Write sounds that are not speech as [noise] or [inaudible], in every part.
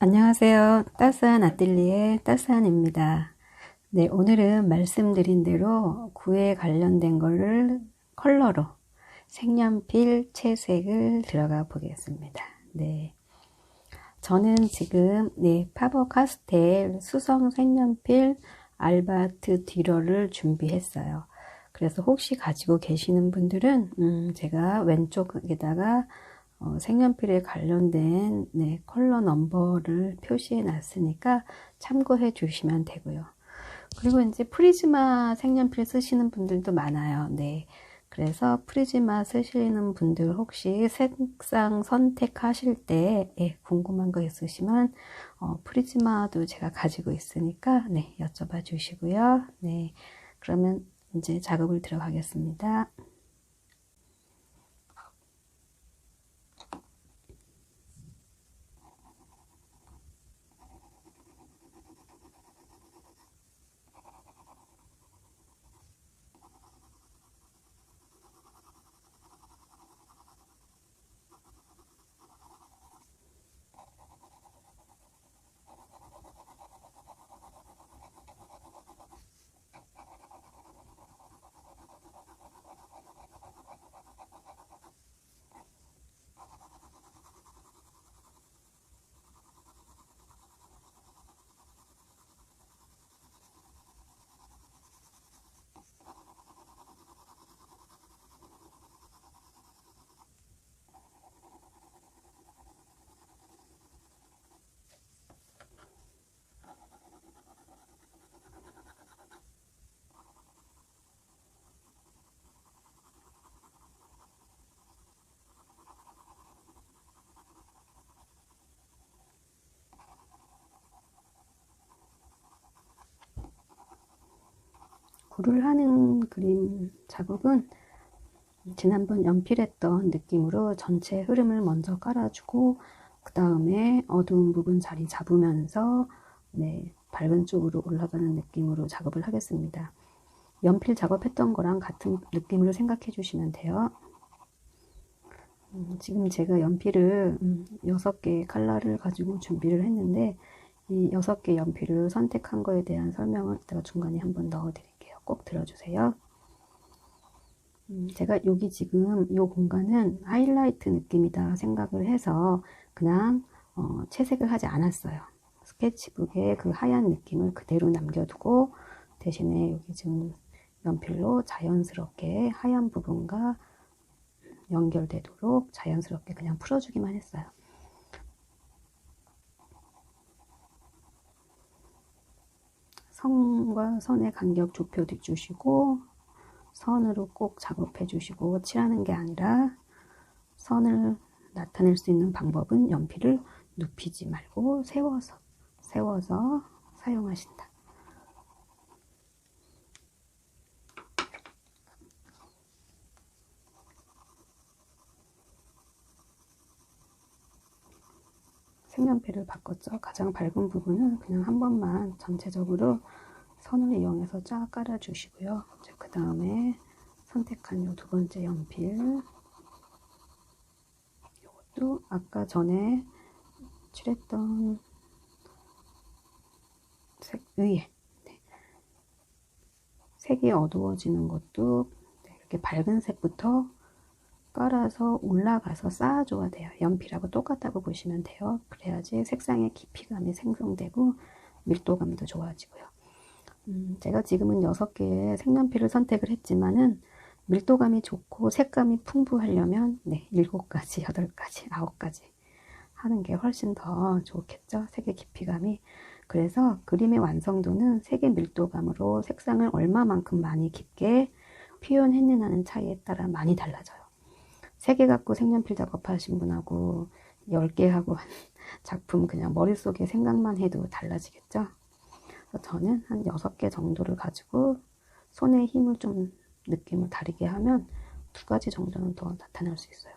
안녕하세요. 따스한 아뜰리에 따스한입니다. 네, 오늘은 말씀드린 대로 구에 관련된 거를 컬러로 색연필 채색을 들어가 보겠습니다. 네. 저는 지금 네, 파버 카스텔 수성 색연필 알바트 듀러를 준비했어요. 그래서 혹시 가지고 계시는 분들은 음, 제가 왼쪽에다가 어, 색연필에 관련된 네, 컬러 넘버를 표시해 놨으니까 참고해 주시면 되고요. 그리고 이제 프리즈마 색연필 쓰시는 분들도 많아요. 네. 그래서 프리즈마 쓰시는 분들 혹시 색상 선택하실 때 예, 궁금한 거 있으시면 어, 프리즈마도 제가 가지고 있으니까 네, 여쭤봐 주시고요. 네. 그러면 이제 작업을 들어가겠습니다. 굴을 하는 그림 작업은 지난번 연필했던 느낌으로 전체 흐름을 먼저 깔아주고 그 다음에 어두운 부분 자리 잡으면서 네, 밝은 쪽으로 올라가는 느낌으로 작업을 하겠습니다. 연필 작업했던 거랑 같은 느낌으로 생각해 주시면 돼요. 음, 지금 제가 연필을 음, 6개의 칼라를 가지고 준비를 했는데 이 6개 연필을 선택한 거에 대한 설명을 제가 중간에 한번 넣어 드릴게요. 꼭 들어주세요. 음, 제가 여기 지금 이 공간은 하이라이트 느낌이다 생각을 해서 그냥 어, 채색을 하지 않았어요. 스케치북에 그 하얀 느낌을 그대로 남겨두고 대신에 여기 지금 연필로 자연스럽게 하얀 부분과 연결되도록 자연스럽게 그냥 풀어주기만 했어요. 선과 선의 간격 좁혀 주시고 선으로 꼭 작업해 주시고 칠하는 게 아니라 선을 나타낼 수 있는 방법은 연필을 눕히지 말고 세워서 세워서 사용하신다. 색연필을 바꿨죠. 가장 밝은 부분은 그냥 한 번만 전체적으로 선을 이용해서 쫙 깔아 주시고요. 그 다음에 선택한 요두 번째 연필 이것도 아까 전에 칠했던 색 위에 네. 색이 어두워지는 것도 네, 이렇게 밝은 색부터 깔아서 올라가서 쌓아줘야 돼요. 연필하고 똑같다고 보시면 돼요. 그래야지 색상의 깊이감이 생성되고 밀도감도 좋아지고요. 음, 제가 지금은 6개의 색연필을 선택을 했지만은 밀도감이 좋고 색감이 풍부하려면 네, 7가지, 8가지, 9가지 하는 게 훨씬 더 좋겠죠. 색의 깊이감이. 그래서 그림의 완성도는 색의 밀도감으로 색상을 얼마만큼 많이 깊게 표현했느냐는 차이에 따라 많이 달라져요. 3개 갖고 색연필 작업하신 분하고 10개 하고 [laughs] 작품 그냥 머릿속에 생각만 해도 달라지겠죠? 저는 한 6개 정도를 가지고 손에 힘을 좀 느낌을 다르게 하면 두 가지 정도는 더 나타날 수 있어요.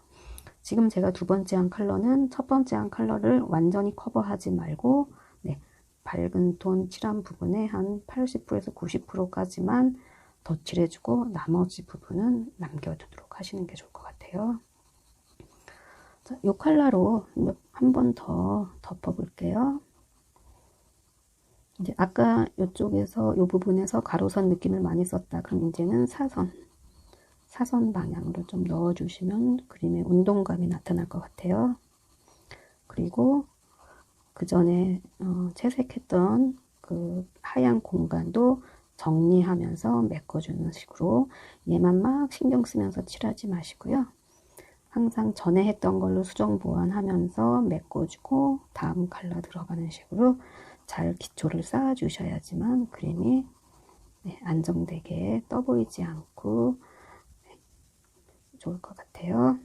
지금 제가 두 번째 한 컬러는 첫 번째 한 컬러를 완전히 커버하지 말고 네, 밝은 톤 칠한 부분에 한 80%에서 90%까지만 덧칠해주고 나머지 부분은 남겨두도록 하시는 게 좋을 것 같아요. 자, 이 컬러로 한 번 더 덮어 볼게요. 이제 아까 이쪽에서 이 부분에서 가로선 느낌을 많이 썼다. 그럼 이제는 사선, 사선 방향으로 좀 넣어주시면 그림의 운동감이 나타날 것 같아요. 그리고 그 전에 어, 채색했던 그 하얀 공간도 정리하면서 메꿔주는 식으로 얘만 막 신경 쓰면서 칠하지 마시고요. 항상 전에 했던 걸로 수정 보완하면서 메꿔주고 다음 컬러 들어가는 식으로 잘 기초를 쌓아 주셔야지만 그림이 네, 안정되게 떠 보이지 않고 네, 좋을 것 같아요.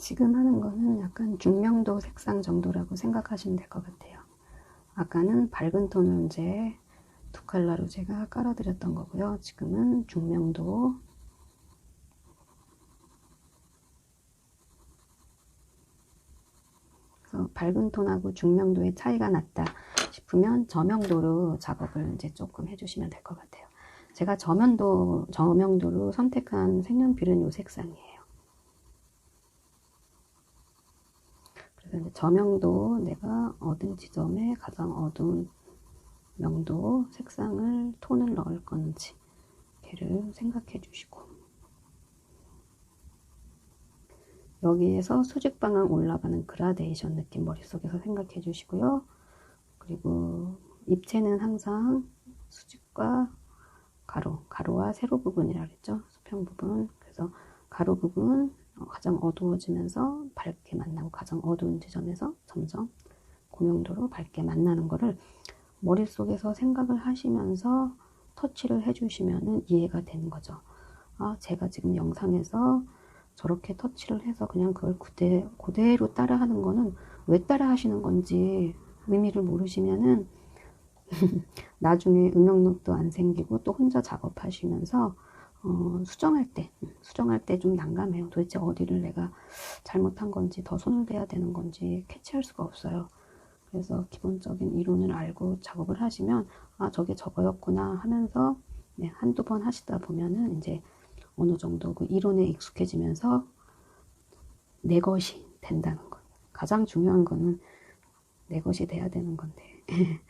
지금 하는 거는 약간 중명도 색상 정도라고 생각하시면 될 것 같아요. 아까는 밝은 톤을 이제 두 컬러로 제가 깔아드렸던 거고요. 지금은 중명도 밝은 톤하고 중명도의 차이가 났다 싶으면 저명도로 작업을 이제 조금 해주시면 될 것 같아요. 제가 저면도, 저명도로 선택한 색연필은 이 색상이에요. 그래서 저명도 내가 얻은 지점에 가장 어두운 명도 색상을 톤을 넣을 건지 걔를 생각해 주시고 여기에서 수직 방향 올라가는 그라데이션 느낌 머릿속에서 생각해 주시고요. 그리고 입체는 항상 수직과 가로, 가로와 세로 부분이라 그랬죠. 수평 부분. 그래서 가로 부분 어, 가장 어두워지면서 밝게 만나고 가장 어두운 지점에서 점점 고명도로 밝게 만나는 거를 머릿속에서 생각을 하시면서 터치를 해주시면 이해가 되는 거죠. 아, 제가 지금 영상에서 저렇게 터치를 해서 그냥 그걸 그대, 그대로 따라 하는 거는 왜 따라 하시는 건지 의미를 모르시면은 [laughs] 나중에 응용력도 안 생기고 또 혼자 작업하시면서 어, 수정할 때, 수정할 때 좀 난감해요. 도대체 어디를 내가 잘못한 건지 더 손을 대야 되는 건지 캐치할 수가 없어요. 그래서 기본적인 이론을 알고 작업을 하시면 아 저게 저거였구나 하면서 네, 한두 번 하시다 보면은 이제 어느 정도 그 이론에 익숙해지면서 내 것이 된다는 것. 가장 중요한 거는 내 것이 돼야 되는 건데 [laughs]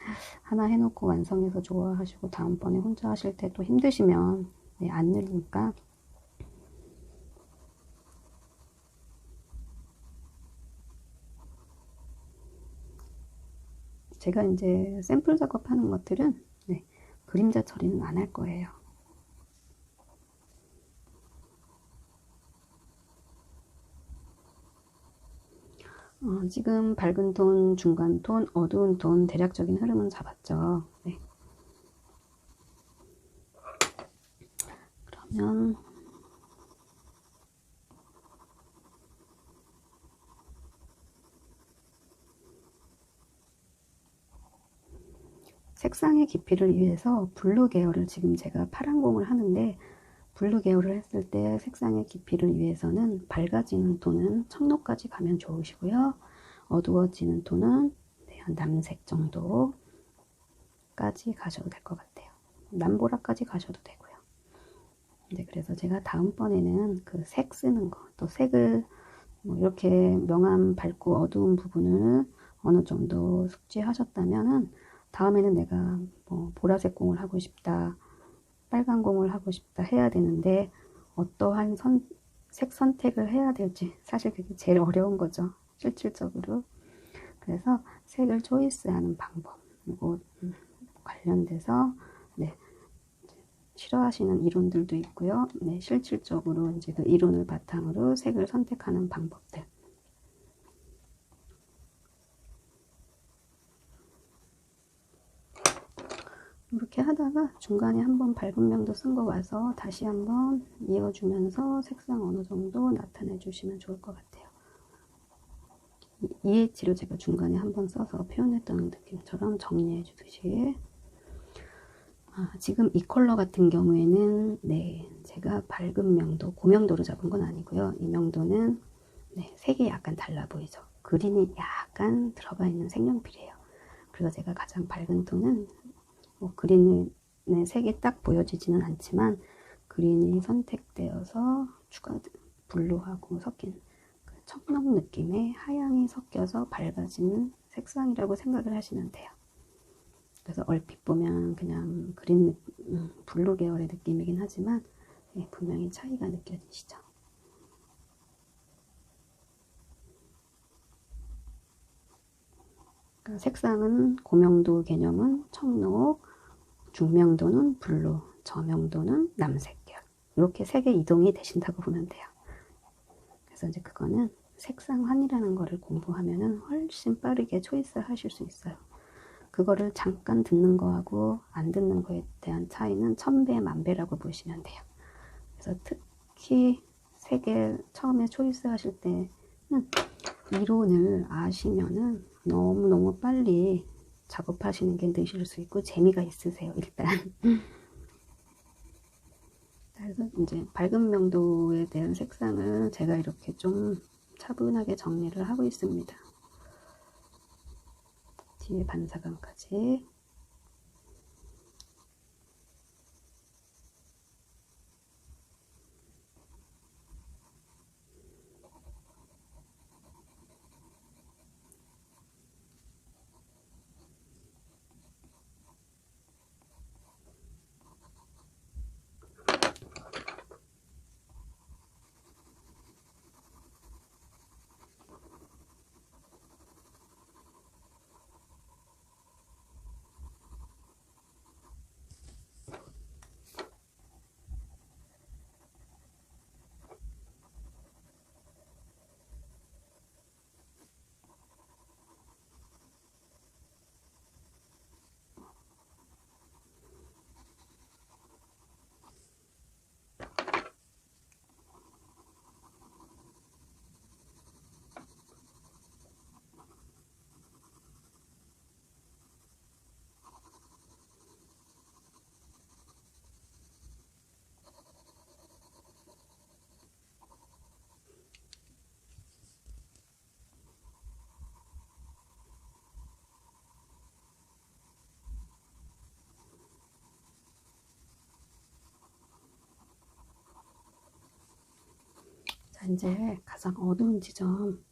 하나 해놓고 완성해서 좋아하시고 다음번에 혼자 하실 때 또 힘드시면 네, 안 늘리니까 제가 이제 샘플 작업하는 것들은 네, 그림자 처리는 안 할 거예요. 어, 지금 밝은 톤, 중간 톤, 어두운 톤 대략적인 흐름은 잡았죠. 네. 그러면 색상의 깊이를 위해서 블루 계열을 지금 제가 파란 공을 하는데 블루 계열을 했을 때 색상의 깊이를 위해서는 밝아지는 톤은 청록까지 가면 좋으시고요. 어두워지는 톤은 네, 한 남색 정도까지 가셔도 될 것 같아요. 남보라까지 가셔도 되고요. 네, 그래서 제가 다음번에는 그 색 쓰는 거, 또 색을 뭐 이렇게 명암 밝고 어두운 부분을 어느 정도 숙지하셨다면은 다음에는 내가 뭐 보라색 공을 하고 싶다, 빨간 공을 하고 싶다 해야 되는데 어떠한 선, 색 선택을 해야 될지 사실 그게 제일 [laughs] 어려운 거죠. 실질적으로. 그래서 색을 초이스하는 방법 그리고 음, 관련돼서 네, 싫어하시는 이론들도 있고요. 네, 실질적으로 이제 그 이론을 바탕으로 색을 선택하는 방법들 이렇게 하다가 중간에 한번 밝은 명도 쓴 거 와서 다시 한번 이어주면서 색상 어느 정도 나타내 주시면 좋을 것 같아요. 이해치료 제가 중간에 한번 써서 표현했던 느낌처럼 정리해 주듯이 아, 지금 이 컬러 같은 경우에는 네 제가 밝은 명도 고명도로 잡은 건 아니고요. 이 명도는 네, 색이 약간 달라 보이죠. 그린이 약간 들어가 있는 색연필이에요. 그래서 제가 가장 밝은 톤은 뭐 그린의 색이 딱 보여지지는 않지만 그린이 선택되어서 추가 블루하고 섞인 그 청록 느낌의 하양이 섞여서 밝아지는 색상이라고 생각을 하시면 돼요. 그래서 얼핏 보면 그냥 그린 음, 블루 계열의 느낌이긴 하지만 예, 분명히 차이가 느껴지시죠. 그러니까 색상은 고명도 개념은 청록, 중명도는 블루, 저명도는 남색 계열. 이렇게 색의 이동이 되신다고 보면 돼요. 그래서 이제 그거는 색상환이라는 거를 공부하면은 훨씬 빠르게 초이스 하실 수 있어요. 그거를 잠깐 듣는 거하고 안 듣는 거에 대한 차이는 천배 만배라고 보시면 돼요. 그래서 특히 색을 처음에 초이스 하실 때는 이론을 아시면은 너무너무 빨리 작업하시는 게 느실 수 있고 재미가 있으세요 일단 [laughs] 그래서 이제 밝은 명도에 대한 색상을 제가 이렇게 좀 차분하게 정리를 하고 있습니다 뒤에 반사감까지 자, 이제 가장 어두운 지점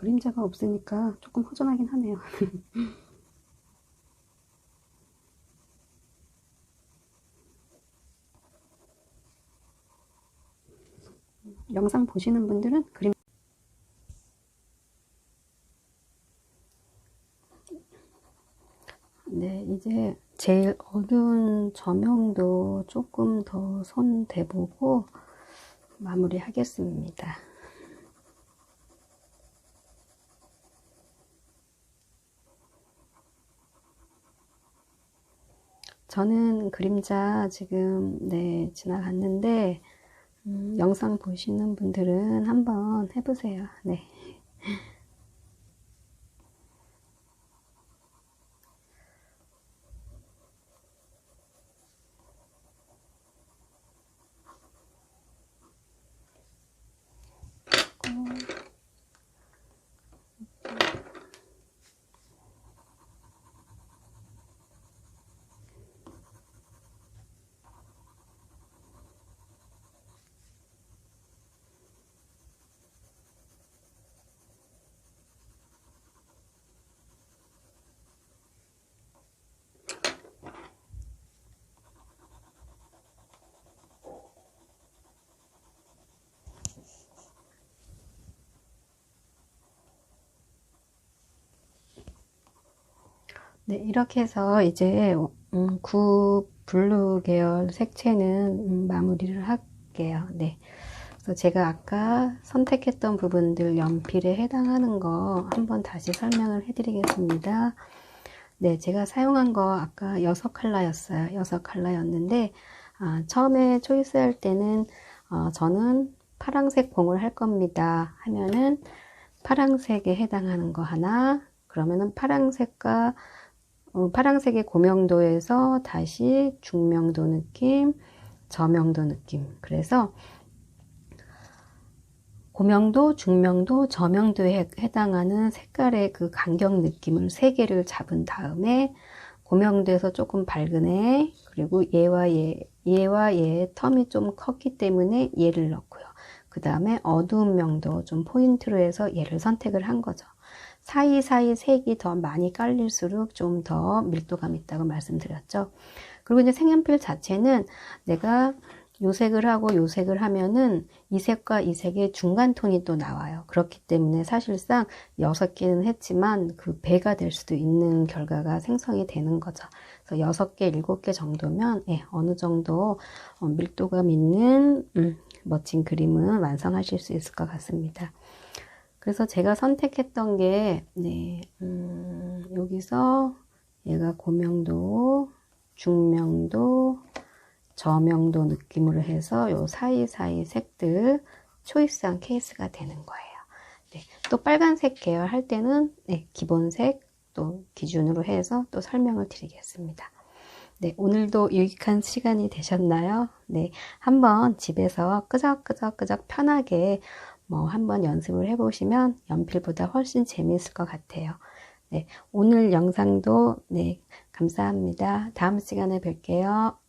그림자가 없으니까 조금 허전하긴 하네요. [laughs] 영상 보시는 분들은 그림 네, 이제 제일 어두운 저명도 조금 더 손 대보고 마무리 하겠습니다. 저는 그림자 지금 네 지나갔는데 음, 영상 보시는 분들은 한번 해보세요. 네. 네, 이렇게 해서 이제 음, 구 블루 계열 색채는 음, 마무리를 할게요. 네. 그래서 제가 아까 선택했던 부분들 연필에 해당하는 거 한번 다시 설명을 해드리겠습니다. 네, 제가 사용한 거 아까 여섯 컬러였어요. 여섯 컬러였는데 아, 처음에 초이스 할 때는 어, 저는 파랑색 봉을 할 겁니다. 하면은 파랑색에 해당하는 거 하나 그러면은 파랑색과 어, 파랑색의 고명도에서 다시 중명도 느낌, 저명도 느낌. 그래서 고명도, 중명도, 저명도에 해당하는 색깔의 그 간격 느낌을 세 개를 잡은 다음에 고명도에서 조금 밝은 애, 그리고 얘와 얘, 얘와 얘의 텀이 좀 컸기 때문에 얘를 넣고요. 그 다음에 어두운 명도 좀 포인트로 해서 얘를 선택을 한 거죠. 사이사이 색이 더 많이 깔릴수록 좀 더 밀도감 있다고 말씀드렸죠. 그리고 이제 색연필 자체는 내가 요색을 하고 요색을 하면은 이 색과 이 색의 중간 톤이 또 나와요. 그렇기 때문에 사실상 6개는 했지만 그 배가 될 수도 있는 결과가 생성이 되는 거죠. 그래서 6개, 7개 정도면 예, 어느 정도 어, 밀도감 있는 음, 멋진 그림은 완성하실 수 있을 것 같습니다. 그래서 제가 선택했던 게, 네, 음, 여기서 얘가 고명도, 중명도, 저명도 느낌으로 해서 요 사이사이 색들 초이스한 케이스가 되는 거예요. 네, 또 빨간색 계열 할 때는 네, 기본색 또 기준으로 해서 또 설명을 드리겠습니다. 네, 오늘도 유익한 시간이 되셨나요? 네, 한번 집에서 끄적끄적끄적 편하게 뭐 한번 연습을 해보시면 연필보다 훨씬 재미있을 것 같아요. 네, 오늘 영상도 네, 감사합니다. 다음 시간에 뵐게요.